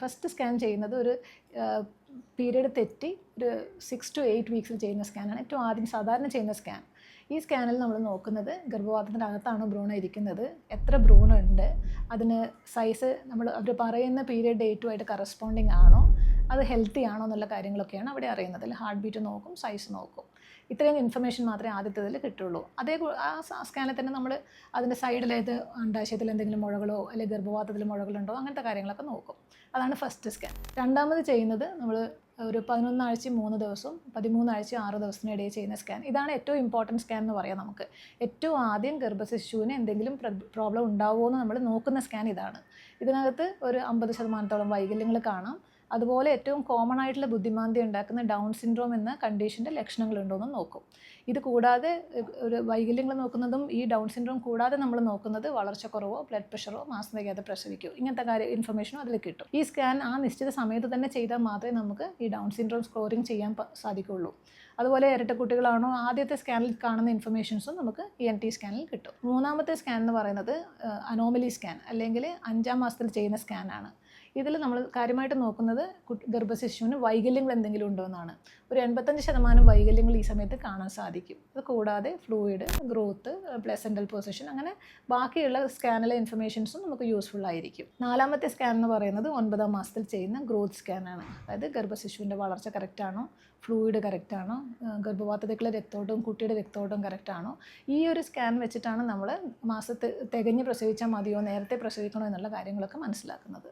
First scan ചെയ്യുന്നത് ഒരു period തെറ്റി ഒരു സിക്സ് ടു എയ്റ്റ് വീക്സിൽ ചെയ്യുന്ന സ്കാനാണ് ഏറ്റവും ആദ്യം സാധാരണ ചെയ്യുന്ന സ്കാൻ ഈ സ്കാനിൽ നമ്മൾ നോക്കുന്നത് ഗർഭപാത്രത്തിന്റെ അകത്താണോ ഭ്രൂണം ഇരിക്കുന്നത്. എത്ര ഭ്രൂണം ഉണ്ട്? അതിന് സൈസ് നമ്മൾ അവർ പറയുന്ന പീരീഡ് ഡേറ്റുമായിട്ട് കറസ്പോണ്ടിങ് ആണോ? അത് ഹെൽത്തി ആണോ എന്നുള്ള കാര്യങ്ങളൊക്കെയാണ് അവിടെ അറിയുന്നത്. ഹാർട്ട് ബീറ്റ് നോക്കും സൈസ് നോക്കും. ഇത്രയും ഇൻഫർമേഷൻ മാത്രമേ ആദ്യത്തേതിൽ കിട്ടുള്ളൂ. അതേ ആ സ്കാനിൽ തന്നെ നമ്മൾ അതിന്റെ സൈഡിലേത് അണ്ടാശയത്തിൽ എന്തെങ്കിലും മുഴകളോ അല്ലെങ്കിൽ ഗർഭപാത്രത്തിൽ മുഴകളുണ്ടോ അങ്ങനത്തെ കാര്യങ്ങളൊക്കെ നോക്കും. അതാണ് ഫസ്റ്റ് സ്കാൻ രണ്ടാമത് ചെയ്യുന്നത് നമ്മൾ ഒരു പതിനൊന്നാഴ്ച മൂന്ന് ദിവസവും പതിമൂന്നാഴ്ച ആറ് ദിവസത്തിനിടയിൽ ചെയ്യുന്ന സ്കാൻ ഇതാണ് ഏറ്റവും ഇമ്പോർട്ടന്റ് സ്കാൻ എന്ന് പറയാം നമുക്ക്. ഏറ്റവും ആദ്യം ഗർഭശിശുവിന് എന്തെങ്കിലും പ്രോബ്ലം ഉണ്ടാവുമോ എന്ന് നമ്മൾ നോക്കുന്ന സ്കാൻ ഇതാണ്. ഇതിനകത്ത് ഒരു അമ്പത് ശതമാനത്തോളം വൈകല്യങ്ങൾ കാണാം. അതുപോലെ ഏറ്റവും കോമൺ ആയിട്ടുള്ള ബുദ്ധിമാന്തി ഉണ്ടാക്കുന്ന ഡൗൺ സിൻഡ്രോം എന്ന കണ്ടീഷന്റെ ലക്ഷണങ്ങളുണ്ടോ എന്ന് നോക്കും. ഇത് കൂടാതെ ഒരു വൈകല്യങ്ങൾ നോക്കുന്നതും ഈ ഡൗൺ സിൻഡ്രോം കൂടാതെ നമ്മൾ നോക്കുന്നത് വളർച്ചക്കുറവോ ബ്ലഡ് പ്രഷറോ മാസം തികയാതെ പ്രസവിക്കോ ഇങ്ങനത്തെ കാര്യം ഇൻഫർമേഷനും അതിൽ കിട്ടും. ഈ സ്കാൻ ആ നിശ്ചിത സമയത്ത് തന്നെ ചെയ്താൽ മാത്രമേ നമുക്ക് ഈ ഡൗൺ സിൻഡ്രോം സ്കോറിങ് ചെയ്യാൻ സാധിക്കുള്ളൂ. അതുപോലെ ഇരട്ടക്കുട്ടികളാണോ ആദ്യത്തെ സ്കാനിൽ കാണുന്ന ഇൻഫർമേഷൻസും നമുക്ക് ഇ എൻ ടി സ്കാനിൽ കിട്ടും. മൂന്നാമത്തെ സ്കാൻ എന്ന് പറയുന്നത് അനോമലി സ്കാൻ അല്ലെങ്കിൽ അഞ്ചാം മാസത്തിൽ ചെയ്യുന്ന സ്കാനാണ് ഇതിൽ നമ്മൾ കാര്യമായിട്ട് നോക്കുന്നത് ഗർഭശിശുവിന് വൈകല്യങ്ങൾ എന്തെങ്കിലും ഉണ്ടോ എന്നാണ്. ഒരു എൺപത്തഞ്ച് ശതമാനം വൈകല്യങ്ങൾ ഈ സമയത്ത് കാണാൻ സാധിക്കും. അത് കൂടാതെ ഫ്ലൂയിഡ് ഗ്രോത്ത് പ്ലസന്റൽ പൊസിഷൻ അങ്ങനെ ബാക്കിയുള്ള സ്കാനിലെ ഇൻഫർമേഷൻസും നമുക്ക് യൂസ്ഫുൾ ആയിരിക്കും. നാലാമത്തെ സ്കാൻ എന്ന് പറയുന്നത് ഒൻപതാം മാസത്തിൽ ചെയ്യുന്ന ഗ്രോത്ത് സ്കാനാണ് അതായത് ഗർഭശിശുവിന്റെ വളർച്ച കറക്റ്റാണോ ഫ്ലൂയിഡ് കറക്റ്റാണോ ഗർഭപാത്രത്തിലുള്ള രക്തോട്ടവും കുട്ടിയുടെ രക്തോട്ടവും കറക്റ്റാണോ ഈ ഒരു സ്കാൻ വെച്ചിട്ടാണ് നമ്മൾ മാസത്തെ തികഞ്ഞ് പ്രസവിച്ചാൽ മതിയോ നേരത്തെ പ്രസവിക്കണോ എന്നുള്ള കാര്യങ്ങളൊക്കെ മനസ്സിലാക്കുന്നത്.